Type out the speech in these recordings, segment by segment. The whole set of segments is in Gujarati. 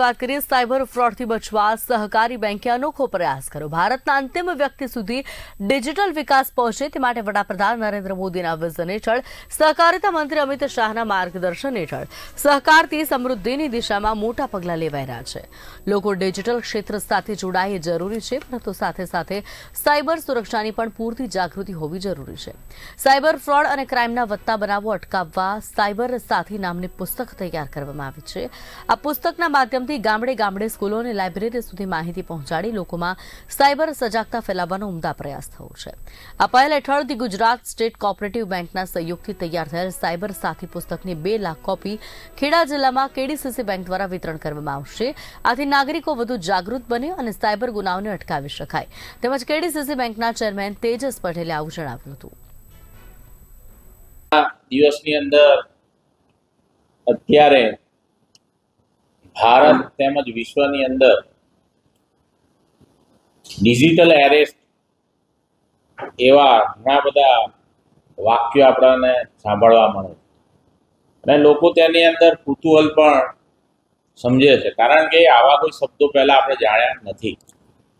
વાત કરીએ સાયબર ફ્રોડથી બચવા સહકારી બેંકે અનોખો પ્રયાસ કર્યો. ભારતના અંતિમ વ્યક્તિ સુધી ડિજિટલ વિકાસ પહોંચે તે માટે વડાપ્રધાન નરેન્દ્ર મોદીના વિઝન હેઠળ સહકારિતા મંત્રી અમિત શાહના માર્ગદર્શન હેઠળ સહકારથી સમૃદ્ધિની દિશામાં મોટા પગલાં લેવાઈ રહ્યા છે. લોકો ડિજિટલ ક્ષેત્ર સાથે જોડાય જરૂરી છે, પરંતુ સાથે સાથે સાયબર સુરક્ષાની પણ પૂરતી જાગૃતિ હોવી જરૂરી છે. સાયબર ફ્રોડ અને ક્રાઇમના વધતા બનાવો અટકાવવા સાયબર સાથી નામની પુસ્તક તૈયાર કરવામાં આવી છે. આ પુસ્તકના માધ્યમથી ગામડે ગામડે સ્કૂલો અને લાઇબ્રેરી સુધી માહિતી પહોંચાડી લોકોમાં સાયબર સજાગતા ફેલાવવાનો ઉમદા પ્રયાસ થયો છે. આ પહેલ હેઠળ ગુજરાત સ્ટેટ કોઓપરેટિવ બેંકના સહયોગથી તૈયાર થયેલ સાયબર સાથી પુસ્તકની બે લાખ કોપી ખેડા જિલ્લામાં કેડીસીસી બેંક દ્વારા વિતરણ કરવામાં આવશે. આથી નાગરિકો વધુ જાગૃત બને અને સાયબર ગુનાઓને અટકાવી શકાય. તેમજ કેડીસીસી બેંકના ચેરમેન તેજસ પટેલે આવું જણાવ્યું હતું. દિવસની અંદર અત્યારે ભારત તેમજ વિશ્વની અંદર ડિજિટલ એરેસ્ટ એવા ઘણા બધા વાક્યો આપણને સાંભળવા મળે છે. અને લોકો તેની અંદર કુતૂહલ પણ સમજે છે. કારણ કે આવા કોઈ શબ્દો પહેલાં આપણે જાણ્યા નથી.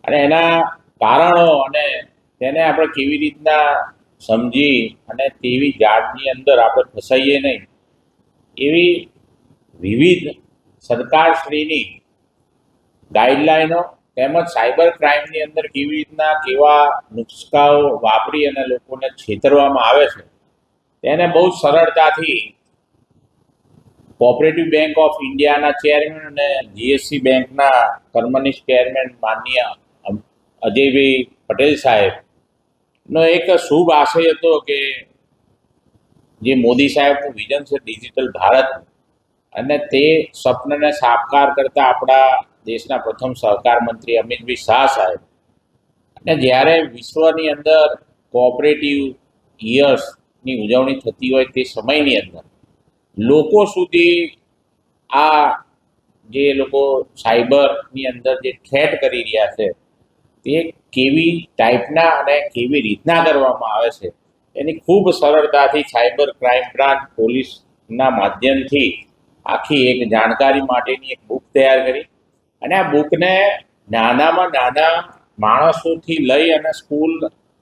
અને એના કારણો અને તેને આપણે કેવી રીતના સમજી અને તેવી જાળની અંદર આપણે ફસાઈએ નહીં. એવી વિવિધ સરકારશ્રીની ગાઈડલાઈનો તેમજ સાયબર ક્રાઇમની અંદર કેવી રીતના કેવા નુસ્ખાઓ વાપરી અને લોકોને છેતરવામાં આવે છે, તેને બહુ સરળતાથી કોઓપરેટિવ બેંક ઓફ ઇન્ડિયાના ચેરમેન અને જીએસસી બેંકના કર્મનિષ્ઠ ચેરમેન માનનીય અજયભાઈ પટેલ સાહેબ નો એક શુભ આશય હતો કે જે મોદી સાહેબનું વિઝન છે ડિજિટલ ભારત અને તે સ્વપ્નને સાકાર કરતા આપણા દેશના પ્રથમ સહકાર મંત્રી અમિતભાઈ શાહ સાહેબ. અને જ્યારે વિશ્વની અંદર કોઓપરેટિવ યર્સની ઉજવણી થતી હોય તે સમયની અંદર, લોકો સુધી આ જે લોકો સાયબરની અંદર જે થ્રેટ કરી રહ્યા છે, તે કેવી ટાઈપના અને કેવી રીતના કરવામાં આવે છે, એની ખૂબ સરળતાથી સાયબર ક્રાઇમ બ્રાન્ચ પોલીસના માધ્યમથી આખી એક જાણકારી માટેની એક બુક તૈયાર કરી. અને આ બુકને નાનામાં નાના માણસોથી લઈ અને સ્કૂલ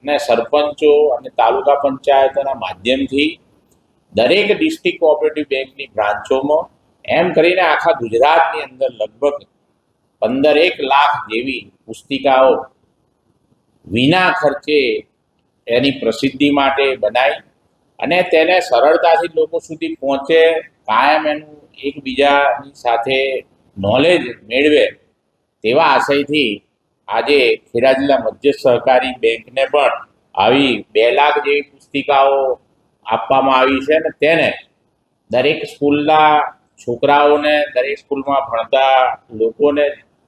ને સરપંચો અને તાલુકા પંચાયતોના માધ્યમથી દરેક ડિસ્ટ્રિક્ટ કોઓપરેટિવ બેંકની બ્રાન્ચોમાં એમ કરીને આખા ગુજરાતની અંદર લગભગ પંદર એક લાખ જેવી પુસ્તિકાઓ વિના ખર્ચે એની પ્રસિદ્ધિ માટે બનાવી અને તેને સરળતાથી લોકો સુધી પહોંચે, કાયમ એનું એકબીજાની સાથે નોલેજ મેળવે તેવા આશયથી આજે ખેડા જિલ્લા મધ્ય સહકારી બેંકને પણ આવી બે લાખ જેવી પુસ્તિકાઓ આપવામાં આવી છે અને તેને દરેક સ્કૂલના છોકરાઓને, દરેક સ્કૂલમાં ભણતા લોકોને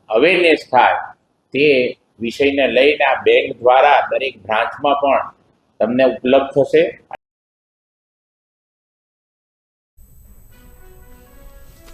અવેરનેસ થાય તે વિષયને લઈને આ બેંક દ્વારા દરેક બ્રાન્ચમાં પણ તમને ઉપલબ્ધ થશે.